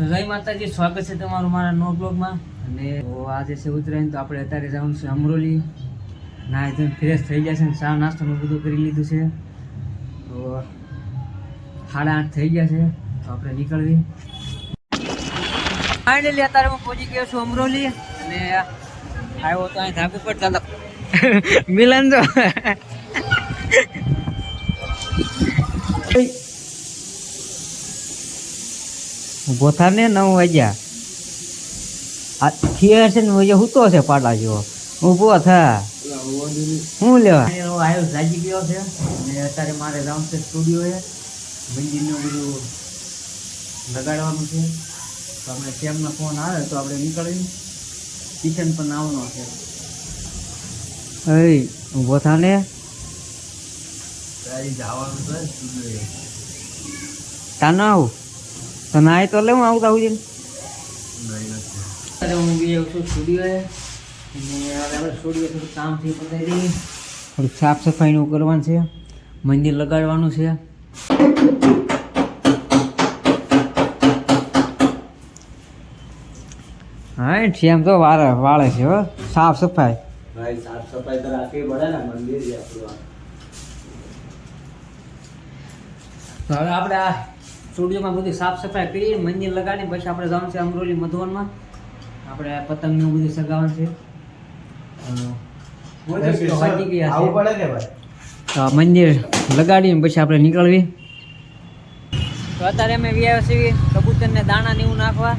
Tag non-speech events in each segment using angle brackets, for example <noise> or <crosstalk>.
જય માતાજી સ્વાગત છે તમારું મારા નો બ્લોગમાં. અને આજે છે ઉત્તરાયણ તો આપણે અત્યારે જવાનું છે અમરોલી. ના ધોઈને ફ્રેશ થઈ ગયા છે ને ચા નાસ્તાનું બધું કરી લીધું છે. તો સાડા આઠ થઈ ગયા છે તો આપણે નીકળવી. ફાઇનલી અત્યારે હું પહોંચી ગયો છું અમરોલી. અને આવ્યો તો અહીં ધાબુ પર ચાલો. <laughs> મિલન જો. <laughs> ઊભો થા ને નવ વાગ્યા. આ થિયર છે ને વજે હૂતો છે પાડા જેવો. ઊભો થા. હું લેવા? આવ્યો જાજી ગયો છે. ને અત્યારે મારે રાઉન્ડ છે સ્ટુડિયો એ. મંદિરનું બધું લગાડવાનું છે. તો આપણે શ્યામનો ફોન આવે તો આપણે નીકળી કિચન પણ આવવાનો છે. અય ઊભો થા ને. જવાનું છે સ્ટુડિયો તાનો આવું તો નાય તો લે હું આવતા જઈને અરે હું બી આવું છું સ્ટુડિયોએ અને હવે આપણે સ્ટુડિયો થોડું કામ પતાવી દઈએ. થોડુંક સાફ સફાઈનું કરવાનું છે. મંદિર લગાડવાનું છે. હા શ્યામ તો વાળે વાળે છે હો. સાફ સફાઈ. ભાઈ સાફ સફાઈ તો રાખવી પડે ને મંદિર છે આપણું હવે આપણે આ સ્ટુડિયોમાં બધી સાફ સફાઈ કરી મંદિર લગાડી પછી આપણે જવાનું છે અમરોલી મધુવનમાં. આપણે પતંગનું બધું સગાવવાનું છે. મંદિર લગાડીને પછી આપણે નીકળવી. તો અત્યારે અમે વ્યાવ છીએ કબૂતરને દાણા ને એવું નાખવા.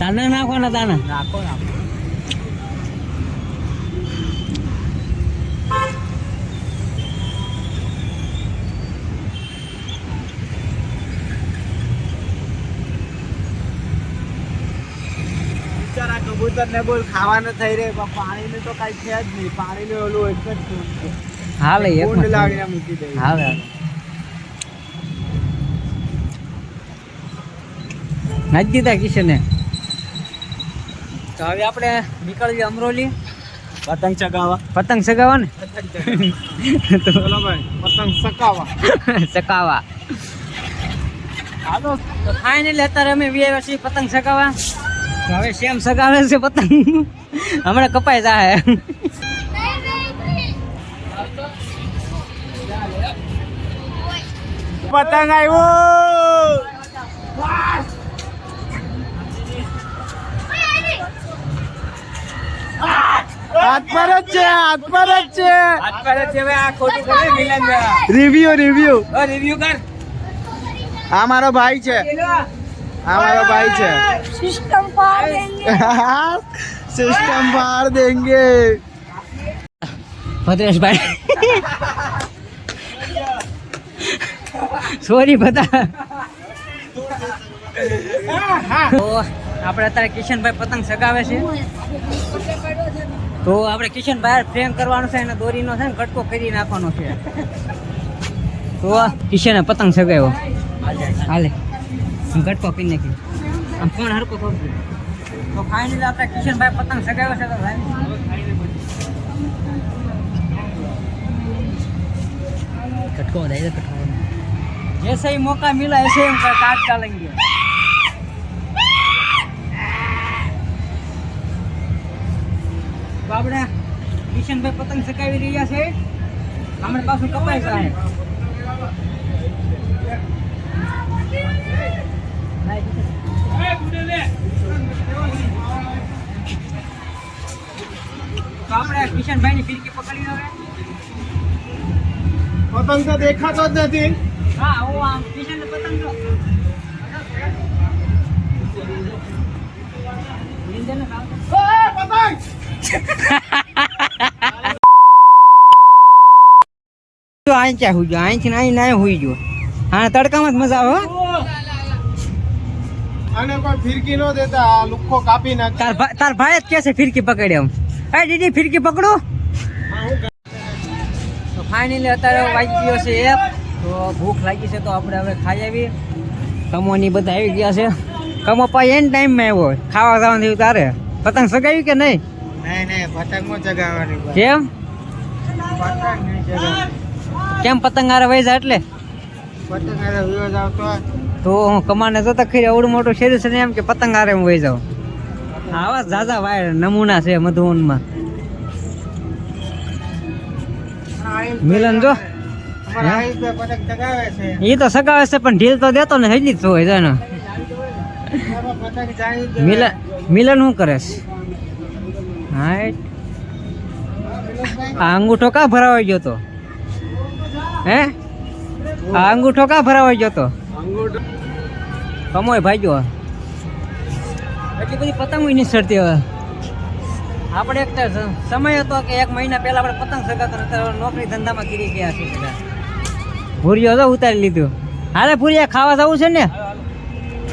દાણા નાખવાના દાણા? નાખો નાખો. કબૂતર ને બોલ ખાવાનું થઈ રહે પણ પાણીનું તો કઈ છે જ નહીં. પાણીનું ઓલું એક જ છે. હાલે એક કુંડ લાવીને મૂકી દે. હા નાખી દીધા કિશને? તો હવે આપણે નીકળીએ અમરોલી. પતંગ ચગાવવા. પતંગ ચગાવવા. ને ચલો ભાઈ પતંગ ચકાવવા ચકાવા હાલો. તો ફાઇનલી અત્યારે અમે વ્યાવ્યા છીએ પતંગ સગાવા તો હવે સેમ સગાવે છે પતંગ? હમણાં કપાઈ જાય પતંગ આવ્યો હાથ પર જ છે હાથ પર જ છે. હાથ પર જ છે ભાઈ આ ખોટું કરે મિલન રિવ્યુ રિવ્યુ રિવ્યુ કર. આ મારો ભાઈ છે. આ મારો ભાઈ છે. સિસ્ટમ પાર દેંગે. <laughs> સિસ્ટમ પાર દેંગે. ભદ્રેશભાઈ. સોરી બધા. તો આપણે અત્યારે કિશનભાઈ પતંગ સગાવે છે. તો આપણે કિશનભાઈ ફ્રેમ કરવાનું છે અને દોરીનો છે ને કટકો કરી નાખવાનો છે. તો કિશને પતંગ સગાવ્યો. હાલે. હું કટકો કરી નાખી આમ ફોન હરકો કરજો તો ફાઇનલી આપણે કિશનભાઈ પતંગ સગાવ્યો છે તો ભાઈ कटको बताइए कटको जैसे ही मौका मिला ऐसे हम काट डालेंगे તો આપણે કિશનભાઈ પતંગ સકાવી રહ્યા છે આપણે પાછું કપાઈ જાય તો આપણે કિશનભાઈની ફિરકી પકડી હવે. પતંગ તો દેખાતો જ નથી. હા હું આમ કિશનને પતંગ જો <laughs> આઈ ક્યાં હુઈ જો અહીંથી ને અહીં ના હુઈ જો હા તડકામાં જ મજા આવે અને કોઈ ફિરકી નો દેતા આ લુખો કાપી નાખે. તાર ભાઈ તાર ભાઈ જ કે છે ફિરકી પકડે એમ. એ દીદી ફિરકી પકડો. તો ફાઇનલી અત્યારે વાગી ગયો છે એક. તો ભૂખ લાગી છે તો આપણે હવે ખાઈ આવી કમોની બધા આવી ગયા છે. કમો પાઈ એન ટાઈમમાં આવ્યો ખાવા જવાનું થયું તારે. પતંગ સગાવ્યું કે નહીં? નહીં નહીં પતંગ ચગાવવાની કેમ? કેમ પતંગ હારે વહી જાય એટલે? પતંગ હારે વિરોધ આવતો. તો હું કમાને જોતા ખરી આવડું મોટું શેર છે ને એમ કે પતંગ આરે હું વહી જાઉં. આવા ઝાઝા વાયર નમૂના છે મધુવનમાં. મિલન જો. એ તો સગાવે છે પણ ઢીલ તો દેતો ને હજી તો હોય ને. મિલન મિલન શું કરે છે? હાઈટ આ અંગૂઠો કા ભરાવાઈ ગયો તો? હે? આ અંગૂઠો કા ભરાવાઈ ગયો તો? કમોય ભાગ્યો એટલી બધી પતંગો નહીં સરતી હવે. આપણે એક સમય હતો કે એક મહિના પહેલા આપણે પતંગ સગાતા નોકરી ધંધામાં ગીરી ગયા છે બધા. ભૂરિયો તો ઉતારી લીધું. હાલે ભૂરિયા, ખાવા જવું છે ને?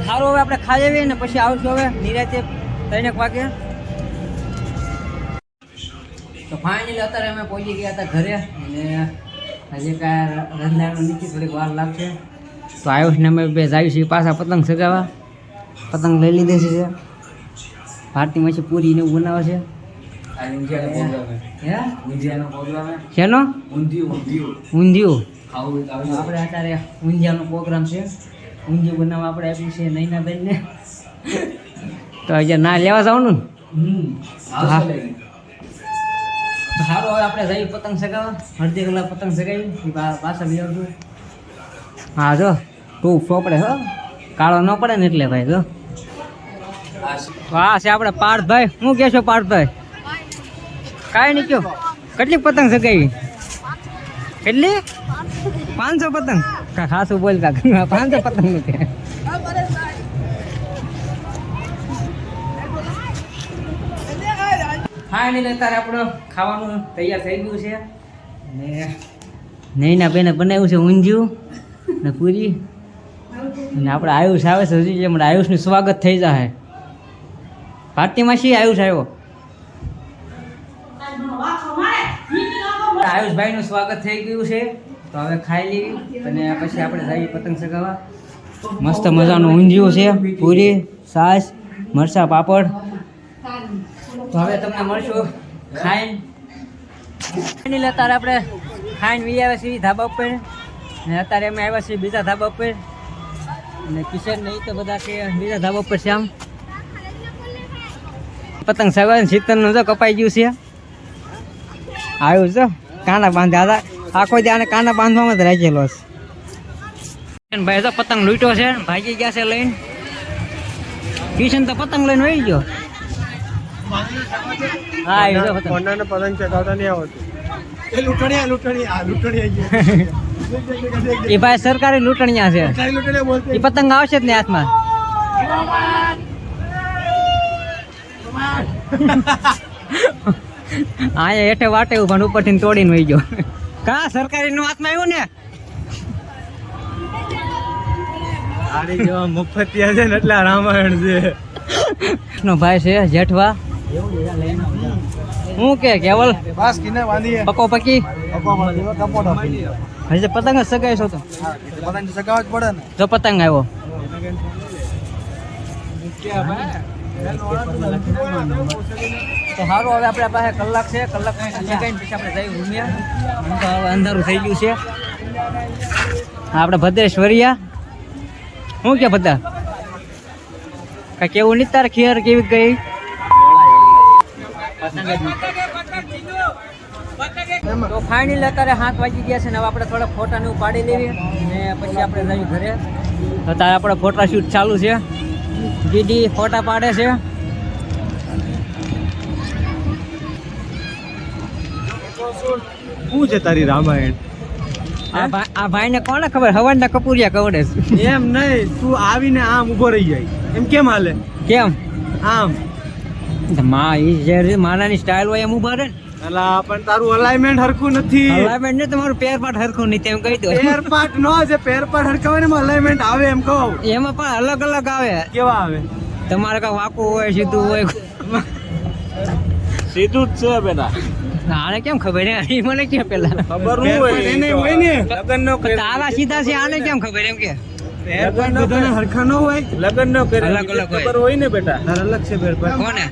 સારું હવે આપણે ખાઈ આવીએ ને પછી આવશું હવે. નિરાતે ત્રણેક વાગે. તો ફાઇનલી અત્યારે અમે પહોંચી ગયા હતા ઘરે. અને હજી કાંઈ રંધાણું નીચે થોડીક વાર લાગશે. તો આયુષને અમે બે જાવી છીએ પાછા પતંગ સગાવા પતંગ લઈ લીધે છે ભારતી માછી પૂરી ને એવું બનાવે છે. શેનો? ઊંધિયું આપણે અત્યારે ઊંધિયાનો પ્રોગ્રામ છે. ઊંધિયું બનાવવા આપણે આપ્યું છે નૈના બેનને તો હજી ના લેવા જવાનું ને? હા. તો સારું હવે આપણે જઈ પતંગ સગાવવા. અડધી કલાક પતંગ સગાવી. પાછા બી આવજો. હા જો. તું ફોપડે હો. કાળો ન પડે ને એટલે ભાઈ જો હા, છે આપણે પાર્થભાઈ. શું કહેશો પાર્થભાઈ? કાંઈ નહીં કયો કેટલી પતંગ સગાવી કેટલી? પાંચસો પતંગ. ખાસું બોલ કાકા પાંચસો પતંગ નથી ફાઇનલી અત્યારે આપણે ખાવાનું તૈયાર થઈ ગયું છે. ને નૈના બેને બનાવ્યું છે ઊંધિયું ને પૂરી. અને આપણે આયુષ આવે છે હજી હમણાં આયુષનું સ્વાગત થઈ જાય પાર્ટીમાં શી આયુષ આવ્યો? આયુષભાઈનું સ્વાગત થઈ ગયું છે. તો હવે ખાઈ લેવી અને પછી આપણે જઈએ પતંગ ચગાવવા. મસ્ત મજાનું ઊંધિયું છે, પૂરી, સાસ, મરચા પાપડ. તો હવે તમને મળશું ખાઈને. અત્યારે આપણે ખાઈને વી આવ્યા છીએ ધાબા ઉપર. ને અત્યારે અમે આવ્યા છીએ બીજા ધાબા ઉપર. અને કિશન નહીં તો બધા કે બીજા ધાબા પર છે આમ. પતંગ સગવા શીતળનું જો કપાઈ ગયું છે. આવ્યું છે. કાના બાંધ્યા હતા. આખો ત્યાં કાંડા કાના બાંધવામાં જ રાખેલો છે. ભાઈ તો પતંગ લૂંટ્યો છે ભાગી ગયા છે લઈને. કિશન તો પતંગ લઈને વહી ગયો. હા એ પતંગ. પતંગ ચગાવતા નહીં આવતું એ લૂંટણી લૂંટણી આ લૂંટણીયા <laughs> એ ભાઈ સરકારી લૂંટણિયા છે. એ પતંગ આવશે જ ને હાથમાં. <laughs> અહીંયા હેઠે વાટે ઊભા ને ઉપરથી તોડીને વહી ગયો. કા સરકારી નું હાથમાં આવ્યું ને? જેવા મફતિયા છે ને એટલે રામાયણ છે. નો ભાઈ છે જેઠવા. હું કે કેવલ બસ કિને બાંધીએ પકો પકી? પકો આપી હજી પતંગ સગાઈ છો તો. પતંગ સગાવ જ પડે ને. જો પતંગ આવ્યો. તો સારું હવે આપણા પાસે કલાક છે. કલાક પછી આપણે જઈ રૂમિયા અંધારું થઈ ગયું છે. આપણે ભદ્રેશ્વરિયા. શું કે બધા કાંઈ કેવું નહીં તારે ખેર કેવી ગઈ? તો ફાઇનલ અત્યારે હાથ વાગી ગયા છે ને હવે આપણે થોડા ફોટા ને પાડી લેવી ને પછી આપણે જઈએ ઘરે. અત્યારે આપણે ફોટા શૂટ ચાલુ છે. દીદી ફોટા પાડે છે. શું છે તારી રામાયણ? આ ભાઈ ભાઈને કોને ખબર? હવાના કપૂરિયા કવડે એમ નહીં તું આવીને આમ ઊભો રહી જાય. એમ કેમ હાલે? કેમ? આમ. માં ઈ જે માનાની સ્ટાઇલ હોય એમ ઊભા રહે ને. પણ તારું અલાઇનમેન્ટ હરખું નથી. અલાઇનમેન્ટ ને તમારું પેર પાટ હરખું નહીં તેમ કહી દો. પેર પાટ નો છે પેર પાટ હરખાવે ને અલાઇનમેન્ટ આવે એમ કહું. એમાં પણ અલગ અલગ આવે. કેવા આવે? તમારે કાંઈ વાંકું હોય સીધું હોય. સીધું જ છે બેટા. આને કેમ ખબર હે મને કેમ પેલા? ખબર હોય એને હોય ને. લગન નો તારા સીધા છે આને કેમ ખબર એમ કે? લગન બધાને હરખા ન હોય. લગન નો અલગ અલગ હોય. ને બેટા. અલગ છે પેર પાટ કોને?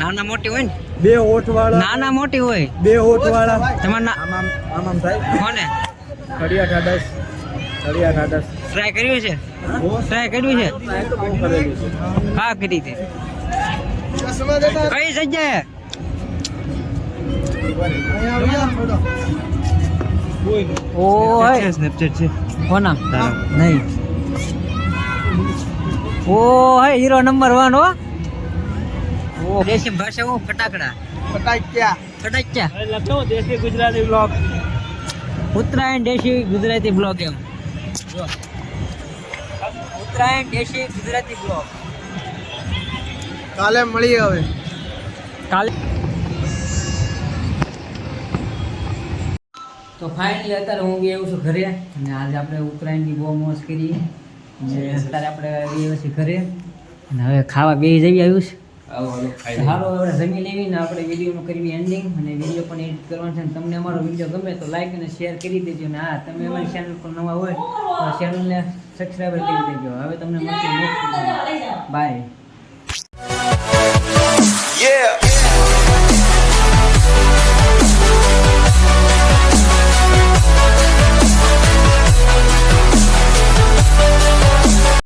નાના મોટી હોય ને? બે વાળા નાના મોટી હોય. બે હોઠ વાળા તમારે આમામ આમ આમ આમ આમ થાય. કોને? ખડિયા ઠાડસ ખડિયા ઠાડસ ટ્રાય કર્યું છે? ટ્રાય કર્યું છે? હા કરી તે કઈ જગ્યાએ? ઓય સ્નેપચેટ છે? કોના? નહીં. ઓ હે હીરો નંબર વન હો. ઓ દેશી ભાષા હું ફટાકડા. ફટાક્યા. ફટાક્યા. લખો દેશી ગુજરાતી બ્લોગ ઉત્તરાયણ દેશી ગુજરાતી બ્લોગ એમ. જો. ઉત્તરાયણ દેશી ગુજરાતી બ્લોગ કાલે મળીએ હવે. કાલે તો ફાઇનલી અત્યારે હું બી એવું છું ઘરે અને આજે આપણે ઉત્તરાયણની બહુ મોજ કરી અને અત્યારે આપણે બી એવું ઘરે. અને હવે ખાવા બે જઈ આવ્યું છે. સારું આપણે જમી લેવી ને આપણે વિડીયોનું કરવી એન્ડિંગ અને વીડિયો પણ એડિટ કરવાનો છે. તમને અમારો વીડિયો ગમે તો લાઈક અને શેર કરી દેજો. ને હા તમે અમારી ચેનલ પર નવા હોય તો ચેનલને સબસ્ક્રાઈબર કરી દેજો. હવે તમને મળશે બાય Yeah.